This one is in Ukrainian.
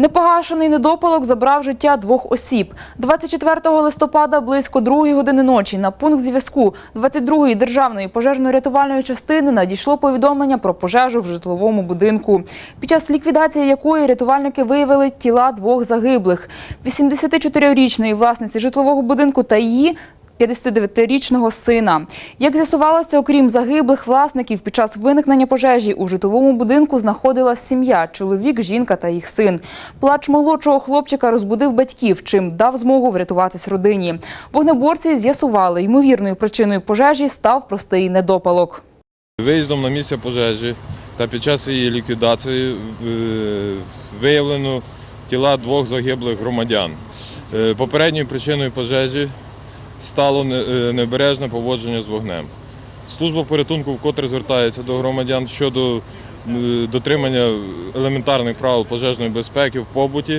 Непогашений недопалок забрав життя двох осіб. 24 листопада близько 2 години ночі на пункт зв'язку 22-ї державної пожежно-рятувальної частини надійшло повідомлення про пожежу в житловому будинку, під час ліквідації якої рятувальники виявили тіла двох загиблих – 84-річної власниці житлового будинку та її 59-річного сина. Як з'ясувалося, окрім загиблих власників, під час виникнення пожежі у житловому будинку знаходилась сім'я – чоловік, жінка та їх син. Плач молодшого хлопчика розбудив батьків, чим дав змогу врятуватись родині. Вогнеборці з'ясували, ймовірною причиною пожежі став простий недопалок. Виїздом на місце пожежі та під час її ліквідації е, виявлено тіла двох загиблих громадян. Е, Попередньою причиною пожежі стало не- е, поводження з вогнем. Служба порятунку вкотре звертається до громадян щодо дотримання елементарних правил пожежної безпеки в побуті.